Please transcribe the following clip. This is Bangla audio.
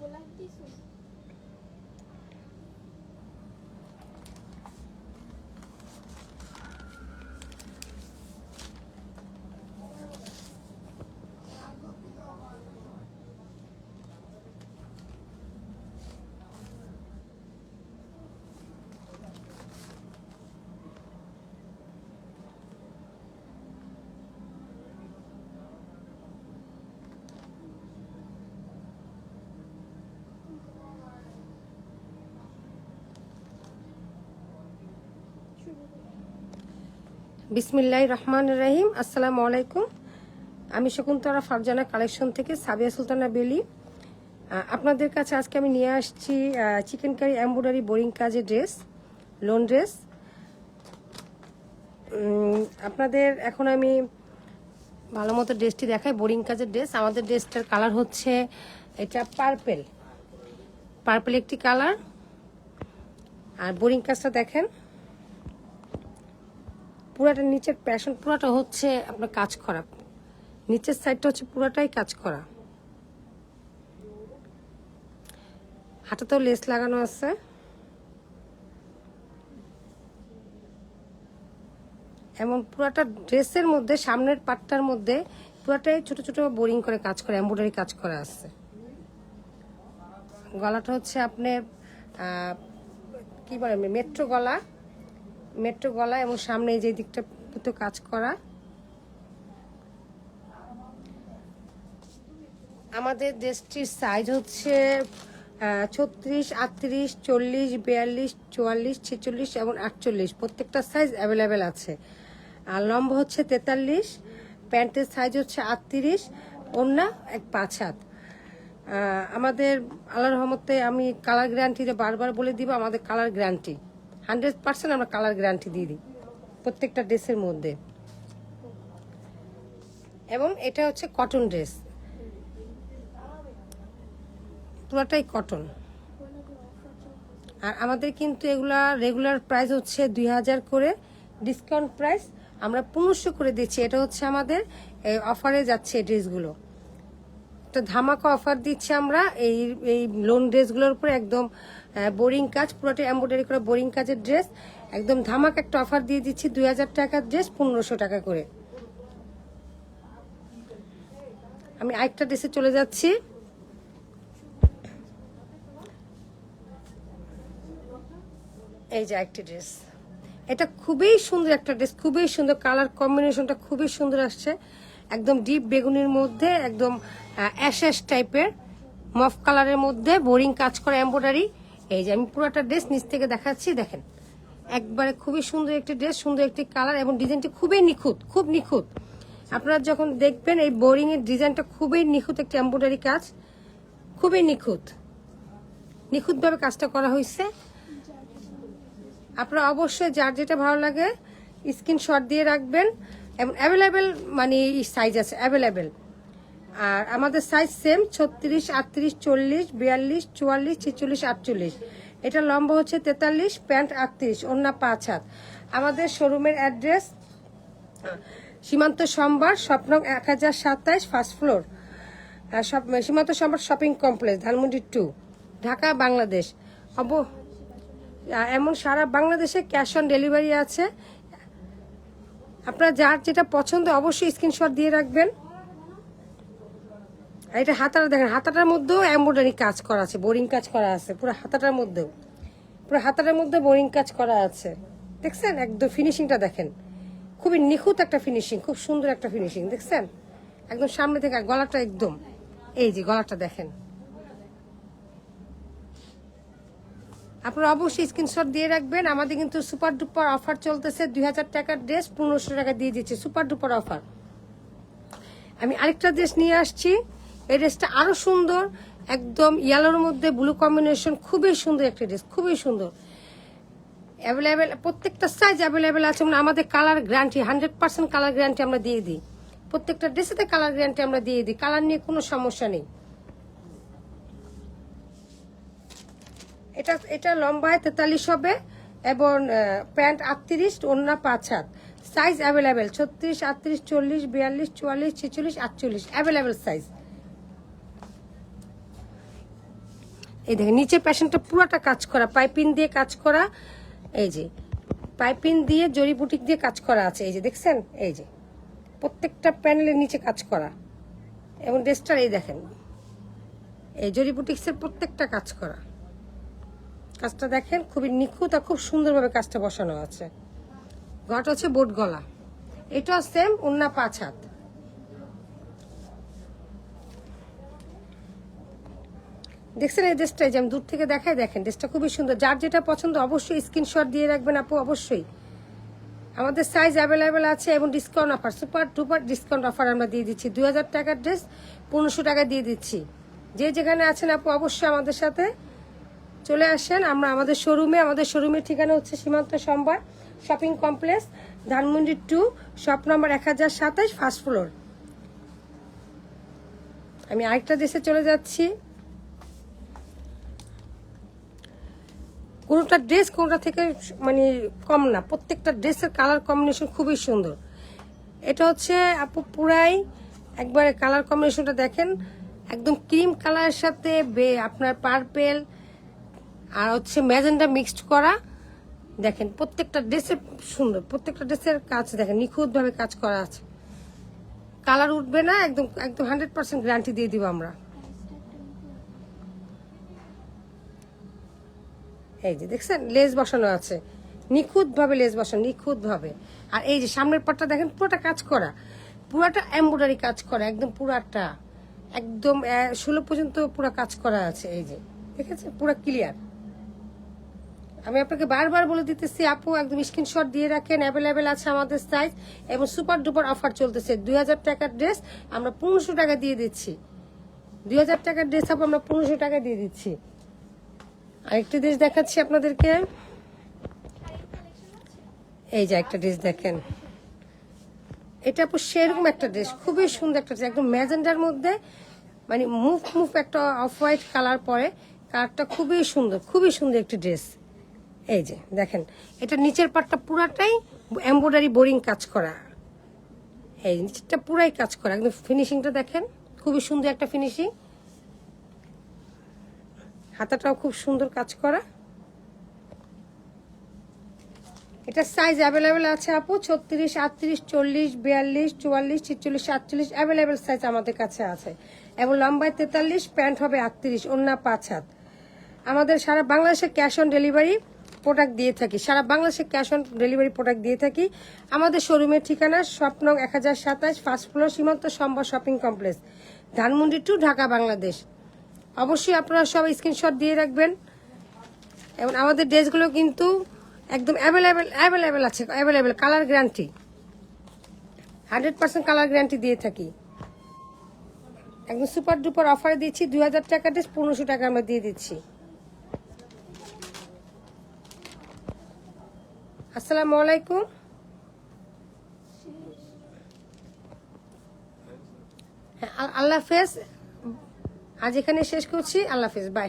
গোলাপ দিছো বিসমিল্লাহ রহমান রহিম। আসসালামু আলাইকুম। আমি শকুন্তলা ফারজানা কালেকশন থেকে সাবিয়া সুলতানা বেলি। আপনাদের কাছে আজকে আমি নিয়ে আসছি চিকেন কারি এম্ব্রয়ডারি বোরিং কাজের ড্রেস, লোন ড্রেস। আপনাদের এখন আমি ভালো মতো ড্রেসটি দেখাই, বোরিং কাজের ড্রেস। আমাদের ড্রেসটার কালার হচ্ছে, এটা পার্পেল। পার্পেল একটি কালার। আর বোরিং কাজটা দেখেন। পুরাটা নিচের প্যাশন পুরাটা হচ্ছে আপনার কাজ করা। নিচের সাইডটা হচ্ছে পুরাটাই কাজ করা। হাঁটাতেও লেস লাগানো আছে। এবং পুরাটা ড্রেসের মধ্যে, সামনের পাটটার মধ্যে পুরাটাই ছোট ছোট বোরিং করে কাজ করে এম্ব্রয়ডারি কাজ করা আছে। গলাটা হচ্ছে আপনার কি বলে, মেট্রো গলা। মেট্রো গলা এবং সামনে যে দিকটা তো কাজ করা। আমাদের দেশটির সাইজ হচ্ছে ছত্রিশ, আটত্রিশ, চল্লিশ, বিয়াল্লিশ, চুয়াল্লিশ, ছেচল্লিশ এবং আটচল্লিশ। প্রত্যেকটা সাইজ অ্যাভেলেবেল আছে। আর লম্বা হচ্ছে তেতাল্লিশ, প্যান্টের সাইজ হচ্ছে আটত্রিশ ওন্না এক পাঁচ হাত। আমাদের আল্লাহ রহমতে আমি কালার গ্যারান্টিতে বারবার বলে দিব, আমাদের কালার গ্যারান্টি হান্ড্রেড পার্সেন্ট আমরা কালার গ্যারান্টি দিয়ে দিই, প্রত্যেকটা ড্রেসের মধ্যে। এবং এটা হচ্ছে কটন ড্রেস। পুরোটাই কটন। আর আমাদের কিন্তু এগুলা রেগুলার প্রাইস হচ্ছে দুই হাজার করে। ডিসকাউন্ট প্রাইস আমরা পনেরোশো করে দিচ্ছি। এটা হচ্ছে আমাদের অফারে যাচ্ছে এই ড্রেসগুলো। একটা ধামাকা অফার দিচ্ছি আমরা। এই এই লোন ড্রেসগুলোর উপরে একদম বোরিং কাজ পুরোটা এম্ব্রয়ডারি করা বোরিং কাজের ড্রেস একদম ধামাকা একটা অফার দিয়ে দিচ্ছি দুই হাজার টাকার ড্রেস পনেরোশো টাকা করে। আমি আরেকটা ড্রেসে চলে যাচ্ছি। এই যে একটি ড্রেস এটা খুবই সুন্দর একটা ড্রেস খুবই সুন্দর কালার কম্বিনেশনটা খুবই সুন্দর আসছে। একদম ডিপ বেগুনির মধ্যে, একদম অ্যাশ টাইপের মফ কালারের মধ্যে বোরিং কাজ করা এম্ব্রয়ডারি এই যে আমি পুরোটা ড্রেস নিচ থেকে দেখাচ্ছি, দেখেন। একবারে খুবই সুন্দর একটি ড্রেস সুন্দর একটি কালার এবং ডিজাইনটি খুবই নিখুঁত, খুব নিখুঁত। আপনারা যখন দেখবেন এই বোরিং এর ডিজাইনটা খুবই নিখুঁত একটি এম্ব্রয়ডারি কাজ, খুবই নিখুঁত। নিখুঁতভাবে কাজটা করা হয়েছে। আপনারা অবশ্যই যার যেটা ভালো লাগে, স্ক্রিনশট দিয়ে রাখবেন। এবং অ্যাভেলেবেল মানে সাইজ আছে অ্যাভেলেবেল আর আমাদের সাইজ সেম ছত্রিশ, আটত্রিশ, চল্লিশ, বিয়াল্লিশ, চুয়াল্লিশ, ছেচল্লিশ, আটচল্লিশ। এটা লম্বা হচ্ছে তেতাল্লিশ, প্যান্ট আটত্রিশ অন্য পাঁচ হাত। আমাদের শোরুমের অ্যাড্রেস সীমান্ত সম্বার স্বপ্ন এক হাজার সাতাইশ first floor Simanto Shambar shopping complex Dhanmondi two Dhaka, Bangladesh. Of এমন সারা বাংলাদেশে ক্যাশ অন ডেলিভারি আছে। আপনার যার যেটা পছন্দ, অবশ্যই স্ক্রিনশট দিয়ে রাখবেন। আর এটা হাতাটা দেখেন, হাতাটার মধ্যেও এম্ব্রয়ডারি কাজ করা আছে বোরিং কাজ করা আছে, পুরো হাতাটার মধ্যেও। পুরো হাতাটার মধ্যে বোরিং কাজ করা আছে। দেখছেন? একদম ফিনিশিংটা দেখেন। খুবই নিখুঁত একটা ফিনিশিং খুব সুন্দর একটা ফিনিশিং দেখছেন? একদম সামনে থেকে গলাটা একদম, এই যে গলাটা দেখেন। আপনারা অবশ্যই স্ক্রিনশট দিয়ে রাখবেন। আমাদের কিন্তু সুপার ডুপার অফার চলতেছে দুই হাজার টাকার ড্রেস পনেরোশো টাকা দিয়ে দিচ্ছে সুপার ডুপার অফার আমি আরেকটা ড্রেস নিয়ে আসছি। এই ড্রেসটা আরও সুন্দর, একদম ইয়েলোর মধ্যে ব্লু কম্বিনেশন খুবই সুন্দর একটা ড্রেস খুবই সুন্দর। অ্যাভেলেবেল প্রত্যেকটা সাইজ অ্যাভেলেবেল আছে মানে আমাদের colour guarantee hundred percent colour guarantee আমরা দিয়ে দিই। প্রত্যেকটা ড্রেসেতে কালার গ্যারান্টি আমরা দিয়ে দিই কালার নিয়ে কোনো সমস্যা নেই। এটা এটা লম্বায় তেতাল্লিশ হবে এবং প্যান্ট আটত্রিশ ওন্না পাঁচ হাত। সাইজ অ্যাভেলেবেল ছত্রিশ, আটত্রিশ, চল্লিশ, বিয়াল্লিশ, চুয়াল্লিশ, ছেচল্লিশ, আটচল্লিশ। অ্যাভেলেবেল সাইজ এই দেখেন, নিচের প্যাশনটা পুরোটা কাজ করা, পাইপিং দিয়ে কাজ করা, এই যে। পাইপিং দিয়ে, জড়ি বুটিক দিয়ে কাজ করা আছে, এই যে, দেখছেন? এই যে। প্রত্যেকটা প্যানেলের নিচে কাজ করা। এবং ড্রেসটার এই দেখেন। এই জরি বুটিক্সের প্রত্যেকটা কাজ করা। কাজটা দেখেন, খুবই নিখুঁত আর খুব সুন্দরভাবে কাজটা বসানো আছে। গট হচ্ছে বোট গলা। এটাও সেম উন্না পাঁচ হাত। দেখছেন এই ড্রেসটা এই যে আমি দূর থেকে দেখাই, দেখেন ড্রেসটা খুবই সুন্দর। যার যেটা পছন্দ, অবশ্যই স্ক্রিনশট দিয়ে রাখবেন আপু, অবশ্যই। আমাদের সাইজ অ্যাভেলেবেল আছে এবং discount offer super duper discount offer আমরা দিয়ে দিচ্ছি। দুই হাজার টাকার ড্রেস পনেরোশো টাকা দিয়ে দিচ্ছি। যে যেখানে আছেন আপু, অবশ্যই আমাদের সাথে চলে আসেন। আমরা আমাদের শোরুমে আমাদের শোরুমের ঠিকানা হচ্ছে Simanto Shambar shopping complex Dhanmondi two shop number এক হাজার সাতাশ ফার্স্ট ফ্লোর আমি আরেকটা দেশে চলে যাচ্ছি। কোনোটা ড্রেস কোনোটা থেকে মানে কম না, প্রত্যেকটা ড্রেসের কালার কম্বিনেশন খুবই সুন্দর। এটা হচ্ছে আপু পুরাই, একবারে কালার কম্বিনেশনটা দেখেন, একদম ক্রিম কালারের সাথে বে আপনার পার্পেল আর হচ্ছে ম্যাজেন্ডা মিক্সড করা। দেখেন, প্রত্যেকটা ড্রেসের সুন্দর, প্রত্যেকটা ড্রেসের কাজ দেখেন, নিখুঁতভাবে কাজ করা আছে। কালার উঠবে না, একদম একদম হান্ড্রেড পার্সেন্ট গ্যারান্টি দিয়ে দিব আমরা। এই যে দেখছেন লেস বসানো আছে। নিখুঁত ভাবে লেস বসানো নিখুঁত ভাবে আর এই যে সামনের পাটটা দেখেন, পুরোটা কাজ করা। পুরাটা এমব্রয়ডারি কাজ করা, একদম পুরাটা। একদম ষোলো পর্যন্ত পুরো কাজ করা আছে, এই যে। দেখেছেন? পুরো ক্লিয়ার আমি আপনাকে বারবার বলে দিতেছি, আপু, একদম স্ক্রিনশট দিয়ে রাখেন অ্যাভেলেবেল আছে আমাদের সাইজ এবং সুপার ডুপার অফার চলতেছে। দুই হাজার টাকার ড্রেস আমরা পনেরোশো টাকা দিয়ে দিচ্ছি। দুই হাজার টাকার ড্রেস আপু, আমরা পনেরোশো টাকা দিয়ে দিচ্ছি। আরেকটা ড্রেস দেখাচ্ছি আপনাদেরকে। এই যে একটা ড্রেস দেখেন। এটা, আপু, সেরকম একটা ড্রেস খুবই সুন্দর একটা ড্রেস একদম ম্যাজেন্ডার মধ্যে মানে মুভ মুভ একটা অফ হোয়াইট কালার পরে, কালারটা খুবই সুন্দর খুবই সুন্দর একটি ড্রেস এই যে, দেখেন, এটা নিচের পাটটা পুরাটাই এমব্রয়ডারি বোরিং কাজ করা। এই নিচেরটা পুরাই কাজ করা। একদম ফিনিশিংটা দেখেন, খুবই সুন্দর একটা ফিনিশিং হাতাটাও খুব সুন্দর কাজ করা। এটা সাইজ অ্যাভেলেবেল আছে আপু, ছত্রিশ, আটত্রিশ, চল্লিশ, বিয়াল্লিশ, চুয়াল্লিশ, ছিচল্লিশ, সাতচল্লিশ অ্যাভেলেবেল সাইজ আমাদের কাছে আছে। এবং লম্বায় তেতাল্লিশ, প্যান্ট হবে আটত্রিশ অন্য পাঁচ হাত। আমাদের সারা বাংলাদেশে ক্যাশ অন ডেলিভারি প্রোডাক্ট দিয়ে থাকি। সারা বাংলাদেশে ক্যাশ অন ডেলিভারি প্রোডাক্ট দিয়ে থাকি। আমাদের শোরুমের ঠিকানা স্বপ্নং এক হাজার সাতাশ first floor Simanto Shambar shopping complex Dhanmondi two Dhaka, Bangladesh. অবশ্যই আপনারা সব স্ক্রিনশট দিয়ে রাখবেন। এবং আমাদের ড্রেসগুলো কিন্তু একদম অ্যাভেলেবেল অ্যাভেলেবেল আছে available colour guarantee hundred percent colour guarantee দিয়ে থাকি। একদম সুপার ডুপার অফার দিচ্ছি, দুই হাজার টাকা ড্রেস পনেরোশো টাকা আমরা দিয়ে দিচ্ছি। আসসালামু আলাইকুম। হ্যাঁ আল্লাহ হাফেজ। আজ এখানে শেষ করছি। আল্লাহ হাফেজ বাই।